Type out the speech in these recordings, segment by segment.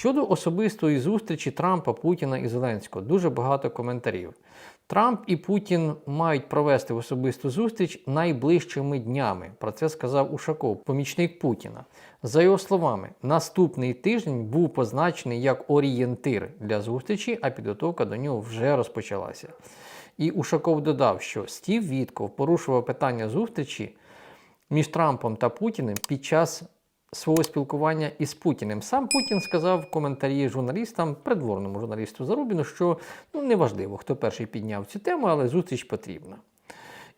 Щодо особистої зустрічі Трампа, Путіна і Зеленського, дуже багато коментарів. Трамп і Путін мають провести особисту зустріч найближчими днями. Про це сказав Ушаков, помічник Путіна. За його словами, наступний тиждень був позначений як орієнтир для зустрічі, а підготовка до нього вже розпочалася. І Ушаков додав, що Стів Вітков порушував питання зустрічі між Трампом та Путіним під час свого спілкування із Путіним. Сам Путін сказав в коментарі журналістам, придворному журналісту Зарубіну, що ну неважливо, хто перший підняв цю тему, але зустріч потрібна.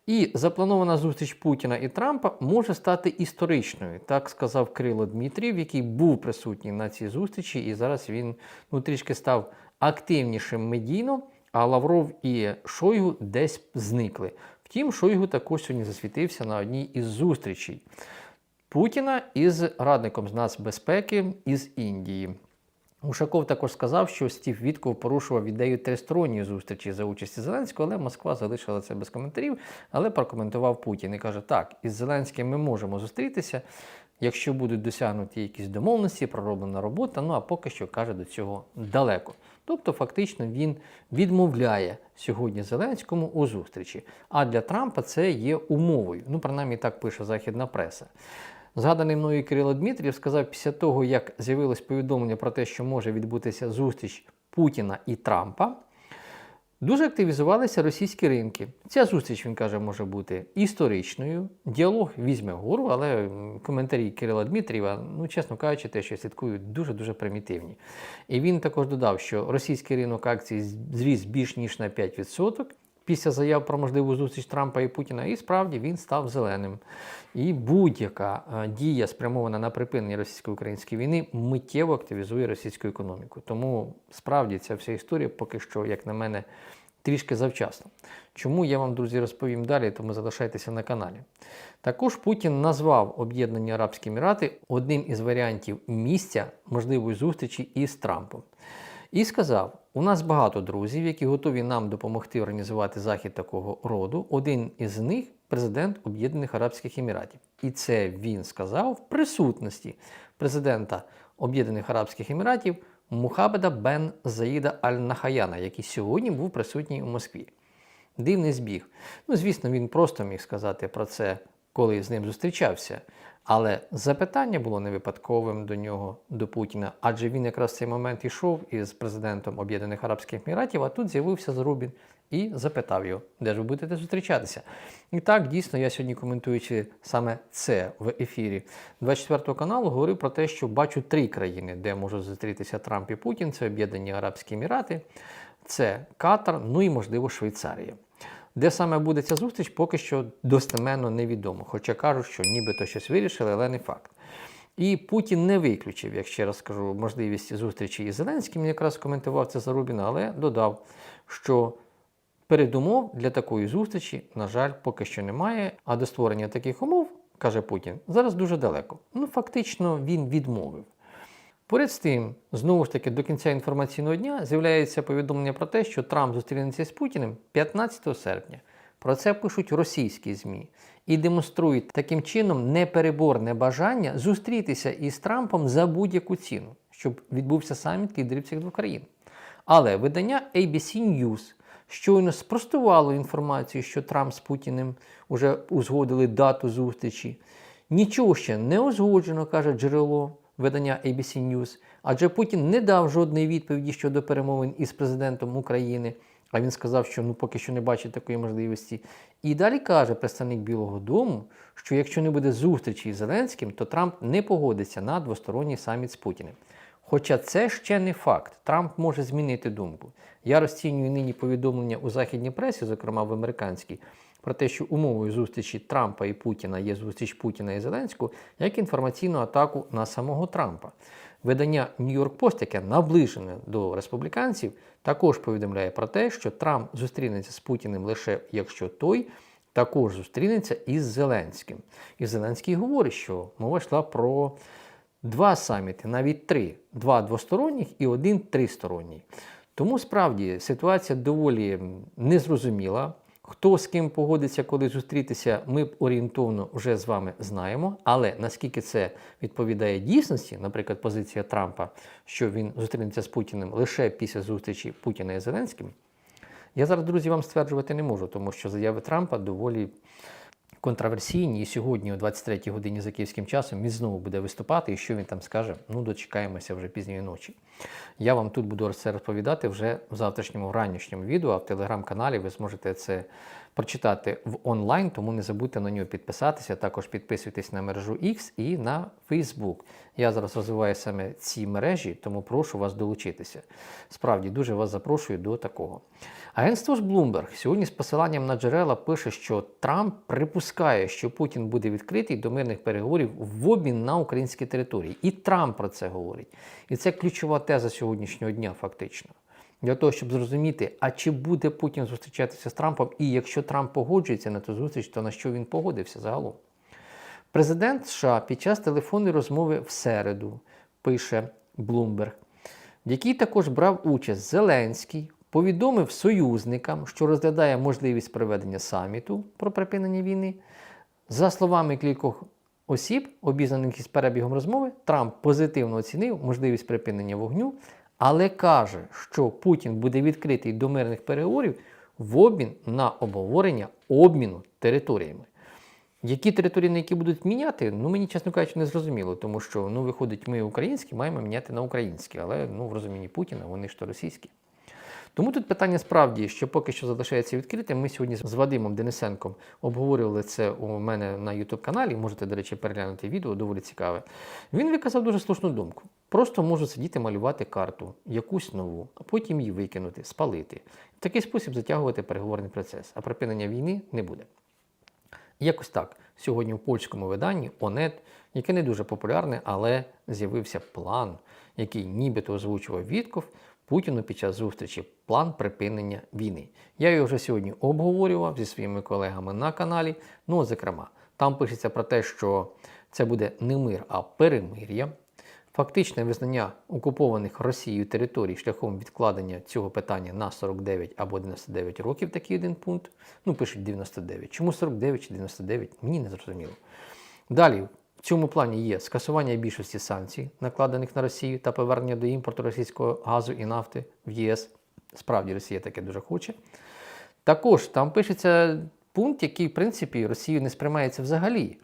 І запланована зустріч Путіна і Трампа може стати історичною, так сказав Крило Дмитрів, який був присутній на цій зустрічі, і зараз він ну, трішки став активнішим медійно, а Лавров і Шойгу десь зникли. Втім, Шойгу також сьогодні засвітився на одній із зустрічей Путіна із радником з нацбезпеки із Індії. Ушаков також сказав, що Стів Вітков порушував ідею тристоронньої зустрічі за участі Зеленського, але Москва залишила це без коментарів. Але прокоментував Путін і каже: так, із Зеленським ми можемо зустрітися, якщо будуть досягнуті якісь домовленості, пророблена робота. Ну а поки що каже до цього далеко. Тобто, фактично, він відмовляє сьогодні Зеленському у зустрічі. А для Трампа це є умовою. Ну, принаймні так пише західна преса. Згаданий мною Кирило Дмитрів сказав після того, як з'явилось повідомлення про те, що може відбутися зустріч Путіна і Трампа. Дуже активізувалися російські ринки. Ця зустріч, він каже, може бути історичною. Діалог візьме вгору, але коментарі Кирила Дмитрієва, ну, чесно кажучи, те, що я слідкую, дуже-дуже примітивні. І він також додав, що російський ринок акцій зріс більш ніж на 5% після заяв про можливу зустріч Трампа і Путіна, і справді він став зеленим. І будь-яка е, дія, спрямована на припинення російсько-української війни, миттєво активізує російську економіку. Тому справді ця вся історія поки що, як на мене, трішки завчасно. Чому я вам, друзі, розповім далі, тому залишайтеся на каналі. Також Путін назвав Об'єднані Арабські Емірати одним із варіантів місця можливої зустрічі із Трампом. І сказав: у нас багато друзів, які готові нам допомогти організувати захід такого роду. Один із них президент Об'єднаних Арабських Еміратів. І це він сказав в присутності президента Об'єднаних Арабських Еміратів Мухабеда Бен Заїда Аль-Нахаяна, який сьогодні був присутній у Москві. Дивний збіг. Ну, звісно, він просто міг сказати про це, коли з ним зустрічався. Але запитання було не випадковим до нього, до Путіна, адже він якраз в цей момент йшов із президентом Об'єднаних Арабських Еміратів, а тут з'явився Зарубін і запитав його, де ж ви будете зустрічатися. І так, дійсно, я сьогодні коментуючи саме це в ефірі 24 каналу, говорив про те, що бачу три країни, де можуть зустрітися Трамп і Путін: це Об'єднані Арабські Емірати, це Катар, ну і можливо Швейцарія. Де саме буде ця зустріч, поки що достеменно невідомо. Хоча кажуть, що нібито щось вирішили, але не факт. І Путін не виключив, як ще раз скажу, можливість зустрічі із Зеленським, якраз коментував це Зарубіна, але додав, що передумов для такої зустрічі, на жаль, поки що немає. А до створення таких умов, каже Путін, зараз дуже далеко. Ну, фактично, він відмовив. Поряд з тим, знову ж таки, до кінця інформаційного дня з'являється повідомлення про те, що Трамп зустрінеться з Путіним 15 серпня. Про це пишуть російські ЗМІ і демонструють таким чином непереборне бажання зустрітися із Трампом за будь-яку ціну, щоб відбувся саміт лідерів цих двох країн. Але видання ABC News щойно спростувало інформацію, що Трамп з Путіним вже узгодили дату зустрічі. Нічого ще не узгоджено, каже джерело видання ABC News, адже Путін не дав жодної відповіді щодо перемовин із президентом України. А він сказав, що ну поки що не бачить такої можливості. І далі каже представник Білого Дому, що якщо не буде зустрічі із Зеленським, то Трамп не погодиться на двосторонній саміт з Путіним. Хоча це ще не факт, Трамп може змінити думку. Я розцінюю нині повідомлення у західній пресі, зокрема в американській, про те, що умовою зустрічі Трампа і Путіна є зустріч Путіна і Зеленського, як інформаційну атаку на самого Трампа. Видання York Post, яке наближене до республіканців, також повідомляє про те, що Трамп зустрінеться з Путіним лише якщо той також зустрінеться із Зеленським. І Зеленський говорить, що мова йшла про два саміти, навіть три: два двосторонніх і один тристоронній. Тому справді ситуація доволі незрозуміла. Хто з ким погодиться, коли зустрітися, ми орієнтовно вже з вами знаємо. Але наскільки це відповідає дійсності, наприклад, позиція Трампа, що він зустрінеться з Путіним лише після зустрічі Путіна і Зеленським, я зараз, друзі, вам стверджувати не можу, тому що заяви Трампа доволі контроверсійні. І сьогодні, о 23-й годині за київським часом, він знову буде виступати. І що він там скаже? Ну, дочекаємося вже пізньої ночі. Я вам тут буду це розповідати вже в завтрашньому ранішньому відео, а в телеграм-каналі ви зможете це прочитати в онлайн, тому не забудьте на нього підписатися. Також підписуйтесь на мережу X і на Facebook. Я зараз розвиваю саме ці мережі, тому прошу вас долучитися. Справді дуже вас запрошую до такого. Агентство ж Bloomberg сьогодні з посиланням на джерела пише, що Трамп припускає, що Путін буде відкритий до мирних переговорів в обмін на українські території. І Трамп про це говорить. І це ключова теза сьогоднішнього дня, фактично. Для того, щоб зрозуміти, а чи буде Путін зустрічатися з Трампом, і якщо Трамп погоджується на ту зустріч, то на що він погодився загалом? Президент США під час телефонної розмови в середу, пише Bloomberg, в якій також брав участь Зеленський, повідомив союзникам, що розглядає можливість проведення саміту про припинення війни. За словами кількох осіб, обізнаних із перебігом розмови, Трамп позитивно оцінив можливість припинення вогню, але каже, що Путін буде відкритий до мирних переговорів в обмін на обговорення обміну територіями. Які території, на які будуть міняти, ну мені, чесно кажучи, не зрозуміло, тому що ну, виходить, ми українські маємо міняти на українські, але ну, в розумінні Путіна вони ж то російські. Тому тут питання справді, що поки що залишається відкритим. Ми сьогодні з Вадимом Денисенком обговорювали це у мене на YouTube каналі. Можете, до речі, переглянути відео, доволі цікаве. Він виказав дуже слушну думку. Просто можу сидіти малювати карту, якусь нову, а потім її викинути, спалити. В такий спосіб затягувати переговорний процес, а припинення війни не буде. Якось так. Сьогодні в польському виданні ОНЕТ, яке не дуже популярне, але з'явився план, який нібито озвучував Вітков Путіну під час зустрічі план припинення війни. Я його вже сьогодні обговорював зі своїми колегами на каналі. Ну, зокрема, там пишеться про те, що це буде не мир, а перемир'я. Фактичне визнання окупованих Росією територій шляхом відкладення цього питання на 49 або 99 років, такий один пункт. Ну, пишуть 99. Чому 49 чи 99? Мені не зрозуміло. Далі, в цьому плані є скасування більшості санкцій, накладених на Росію, та повернення до імпорту російського газу і нафти в ЄС. Справді, Росія таке дуже хоче. Також там пишеться пункт, який, в принципі, Росію не сприймається взагалі.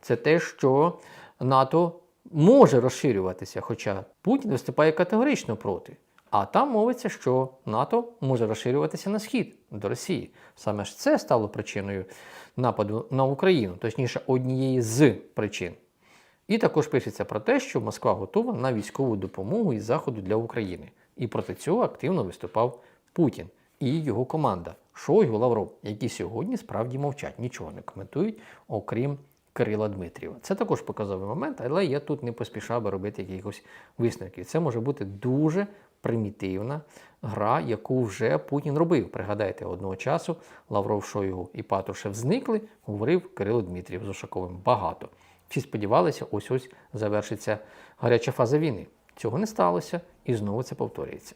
Це те, що НАТО може розширюватися, хоча Путін виступає категорично проти. А там мовиться, що НАТО може розширюватися на схід до Росії. Саме ж це стало причиною нападу на Україну, точніше, однією з причин. І також пишеться про те, що Москва готова на військову допомогу із Заходу для України. І проти цього активно виступав Путін і його команда Шойгу Лавров, які сьогодні справді мовчать, нічого не коментують, окрім Кирила Дмитрієва. Це також показовий момент, але я тут не поспішав би робити якихось висновків. Це може бути дуже примітивна гра, яку вже Путін робив. Пригадайте, одного часу Лавров Шойгу і Патрушев зникли, говорив Кирило Дмитрієв з Ушаковим багато. Всі сподівалися, ось ось завершиться гаряча фаза війни. Цього не сталося, і знову це повторюється.